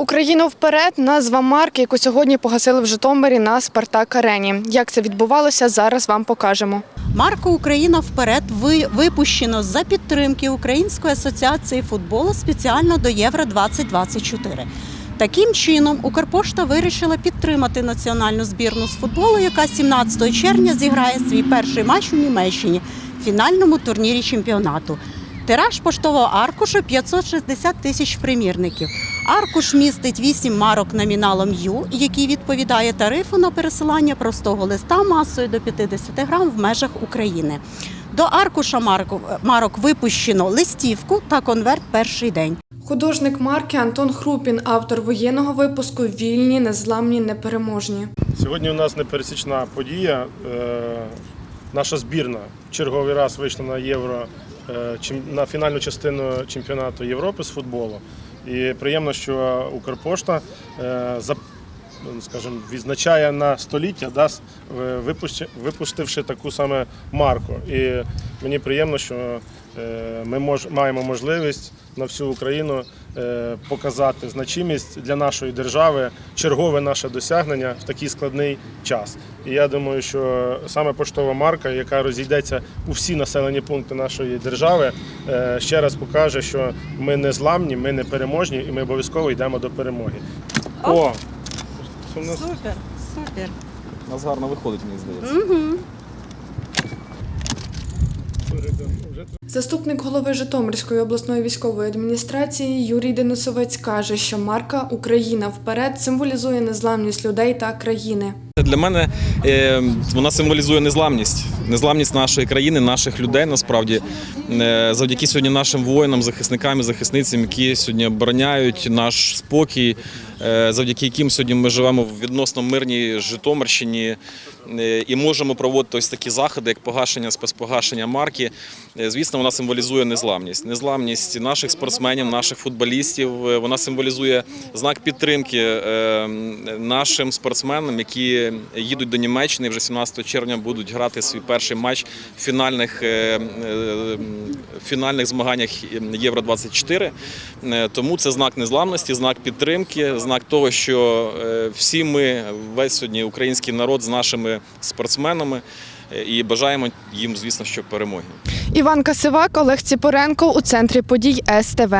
Україну вперед назва марки, яку сьогодні погасили в Житомирі на Спартак Арені. Як це відбувалося, зараз вам покажемо. Марка Україна вперед ви- випущено за підтримки Української асоціації футболу спеціально до Євро 2024. Таким чином, Укрпошта вирішила підтримати національну збірну з футболу, яка 17 червня зіграє свій перший матч у Німеччині в фінальному турнірі чемпіонату. Тираж поштового аркушу 560 тисяч примірників. Аркуш містить 8 марок номіналом Ю, який відповідає тарифу на пересилання простого листа масою до 50 грам в межах України. До аркуша марок, марок випущено листівку та конверт перший день. Художник марки Антон Хрупін, автор воєнного випуску Вільні, незламні, непереможні. Сьогодні у нас непересічна подія. Е, Наша збірна в черговий раз вийшла на євро на фінальну частину чемпіонату Європи з футболу. І приємно, що Укрпошта е, за- скажімо, відзначає на століття, да, е, випустивши таку саме марку. І мені приємно, що е, ми мож, маємо можливість на всю Україну е, показати значимість для нашої держави, чергове наше досягнення в такий складний час. І я думаю, що саме поштова марка, яка розійдеться у всі населені пункти нашої держави, ще раз покаже, що ми не зламні, ми не переможні, і ми обов'язково йдемо до перемоги. О! Це у нас Супер, супер. У нас гарно виходить, мені здається. Заступник голови Житомирської обласної військової адміністрації Юрій Денисовець каже, що марка Україна вперед символізує незламність людей та країни. Для мене е, вона символізує незламність, незламність нашої країни, наших людей. Насправді, Е, завдяки сьогодні нашим воїнам, захисникам і захисницям, які сьогодні обороняють наш спокій, завдяки яким сьогодні ми живемо в відносно мирній Житомирщині е, і можемо проводити ось такі заходи, як погашення, спецпогашення марки. Е, Звісно, вона символізує незламність. Незламність наших спортсменів, наших футболістів. Е, Вона символізує знак підтримки е, нашим спортсменам, які їдуть до Німеччини і вже 17 червня будуть грати свій перший матч в фінальних, е, е, фінальних змаганнях Євро 24 Е, Тому це знак незламності, знак підтримки, знак того, що е, всі ми, весь сьогодні український народ з нашими спортсменами. е, І бажаємо їм, звісно, що перемоги. Іван Касивак, Олег Ціпоренко у центрі подій СТВ.